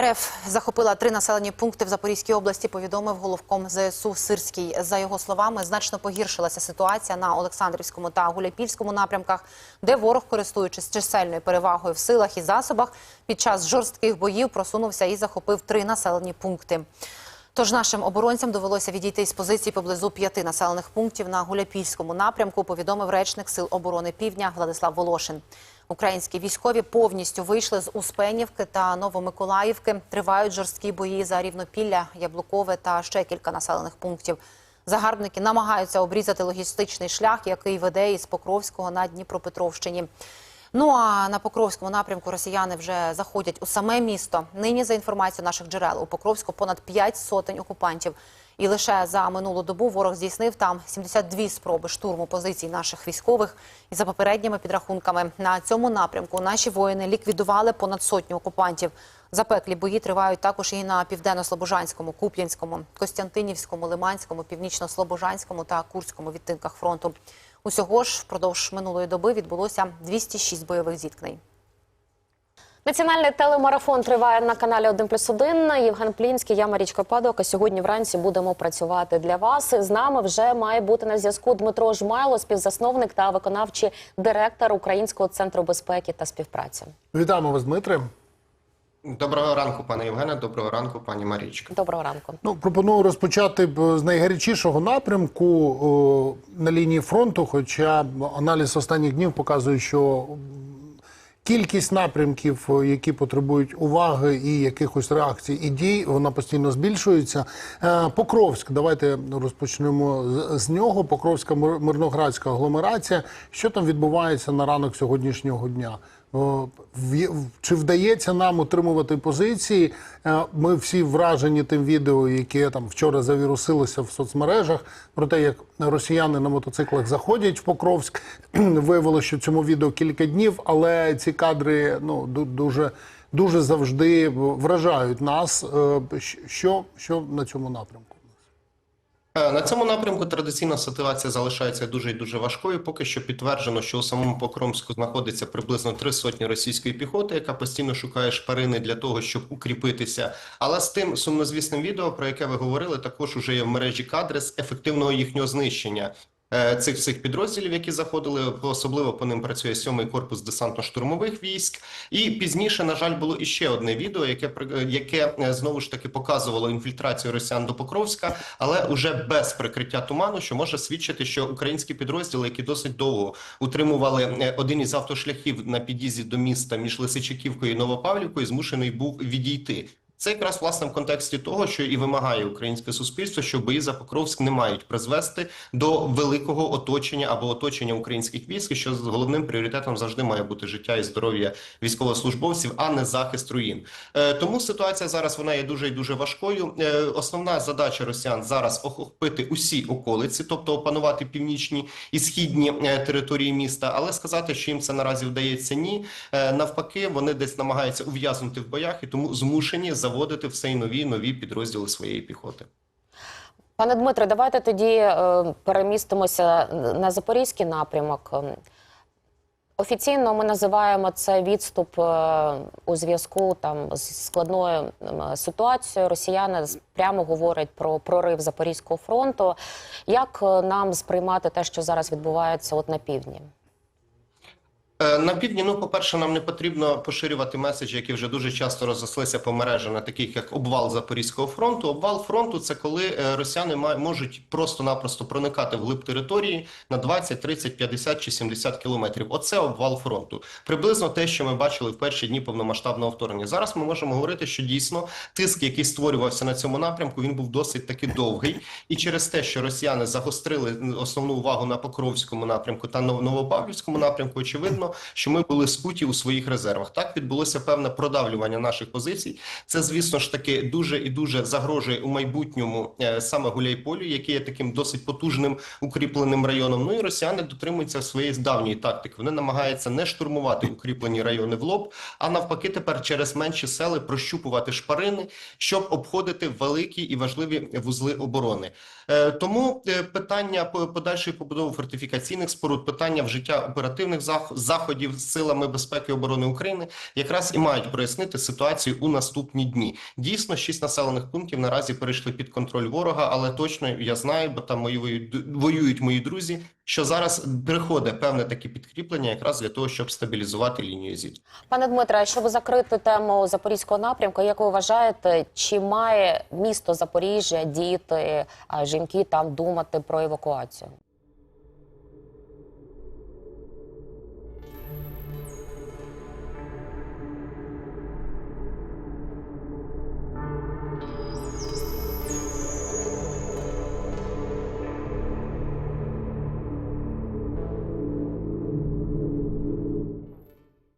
РФ захопила три населені пункти в Запорізькій області. Повідомив головком ЗСУ Сирський. За його словами, значно погіршилася ситуація на Олександрівському та Гуляйпільському напрямках, де ворог, користуючись чисельною перевагою в силах і засобах, під час жорстких боїв просунувся і захопив три населені пункти. Тож нашим оборонцям довелося відійти з позицій поблизу п'яти населених пунктів на Гуляпільському напрямку. Повідомив речник Сил оборони Півдня Владислав Волошин. Українські військові повністю вийшли з Успенівки та Новомиколаївки. Тривають жорсткі бої за Рівнопілля, Яблукове та ще кілька населених пунктів. Загарбники намагаються обрізати логістичний шлях, який веде із Покровського на Дніпропетровщині. Ну а на Покровському напрямку росіяни вже заходять у саме місто. Нині, за інформацією наших джерел, у Покровську понад 5 сотень окупантів. І лише за минулу добу ворог здійснив там 72 спроби штурму позицій наших військових. І за попередніми підрахунками на цьому напрямку наші воїни ліквідували понад сотню окупантів. Запеклі бої тривають також і на південно-слобожанському, Куп'янському, Костянтинівському, Лиманському, північно-слобожанському та Курському відтинках фронту. Усього ж впродовж минулої доби відбулося 206 бойових зіткнень. Національний телемарафон триває на каналі 1 плюс 1. Євген Плінський, я Марічка Падока. Сьогодні вранці будемо працювати для вас. З нами вже має бути на зв'язку Дмитро Жмайло, співзасновник та виконавчий директор Українського центру безпеки та співпраці. Вітаємо вас, Дмитре. Доброго ранку, пане Євгене. Доброго ранку, пані Марічка. Доброго ранку. Ну, пропоную розпочати з найгарячішого напрямку о, на лінії фронту. Хоча аналіз останніх днів показує, що кількість напрямків, які потребують уваги і якихось реакцій і дій, вона постійно збільшується. Е, Покровськ, давайте розпочнемо з, нього. Покровська мир- мирноградська агломерація. Що там відбувається на ранок сьогоднішнього дня? Чи вдається нам утримувати позиції? Е, Ми всі вражені тим відео, яке там вчора завірусилося в соцмережах, про те, як росіяни на мотоциклах заходять в Покровськ. Виявилося, що цьому відео кілька днів, але ці кадри ну ду- дуже дуже завжди вражають нас. Е, Що, що на цьому напрямку? Е, На цьому напрямку традиційна ситуація залишається дуже і дуже важкою. Поки що підтверджено, що у самому Покромську знаходиться приблизно три сотні російської піхоти, яка постійно шукає шпарини для того, щоб укріпитися. Але з тим сумнозвісним відео, про яке ви говорили, також уже є в мережі кадри з ефективного їхнього знищення. Е, Цих всіх підрозділів, які заходили, особливо по ним працює сьомий корпус десантно-штурмових військ. І пізніше, на жаль, було іще одне відео, яке яке е, знову ж таки показувало інфільтрацію росіян до Покровська, але уже без прикриття туману, що може свідчити, що українські підрозділи, які досить довго утримували е, один із автошляхів на під'їзді до міста між Лисичаківкою і Новопавлівкою, змушений був відійти. Це якраз власне в контексті того, що і вимагає українське суспільство, що бої за Покровськ не мають призвести до великого оточення або оточення українських військ, що з головним пріоритетом завжди має бути життя і здоров'я військовослужбовців, а не захист руїн. Е, тому ситуація зараз вона є дуже і дуже важкою. Е, основна задача росіян зараз охопити усі околиці, тобто опанувати північні і східні е, території міста. Але сказати, що їм це наразі вдається, ні. Е, навпаки, вони десь намагаються ув'язнути в боях і тому змушені заводити все й нові нові підрозділи своєї піхоти. Пане Дмитре, давайте тоді е, перемістимося на запорізький напрямок. Ем, Офіційно ми називаємо це відступ е, у зв'язку там з складною ситуацією. Росіяни прямо говорять про прорив Запорізького фронту. Як е, нам сприймати те, що зараз відбувається от на півдні? Е, На півдні, ну, по-перше, нам не потрібно поширювати меседжі, які вже дуже часто розрослися по мережі, на таких як обвал Запорізького фронту. Обвал фронту це коли е, росіяни можуть просто-напросто проникати в глиб території на 20, 30, 50 чи 70 кілометрів. Оце обвал фронту. Приблизно те, що ми бачили в перші дні повномасштабного вторгнення. Зараз ми можемо говорити, що дійсно тиск, який створювався на цьому напрямку, він був досить таки довгий. І через те, що росіяни загострили основну увагу на Покровському напрямку та Нов- Новопавлівському напрямку, очевидно, що ми були скуті у своїх резервах. Так відбулося певне продавлювання наших позицій. Це, звісно ж таки, дуже і дуже загрожує у майбутньому е, саме Гуляйполю, який є таким досить потужним укріпленим районом. Ну і росіяни дотримуються своєї давньої тактики. Вони намагаються не штурмувати укріплені райони в лоб, а навпаки, тепер через менші сели прощупувати шпарини, щоб обходити великі і важливі вузли оборони. Е, Тому е, питання по- подальшої побудови фортифікаційних споруд, питання вжиття оперативних зах- заходів заходів з силами безпеки і оборони України якраз і мають прояснити ситуацію у наступні дні. Дійсно, шість населених пунктів наразі перейшли під контроль ворога, але точно я знаю, бо там мої воюють, мої друзі. Що зараз приходить певне таке підкріплення, якраз для того, щоб стабілізувати лінію зіткнення. Пане Дмитре, щоб закрити тему запорізького напрямку, як ви вважаєте, чи має місто Запоріжжя, діти, жінки там думати про евакуацію?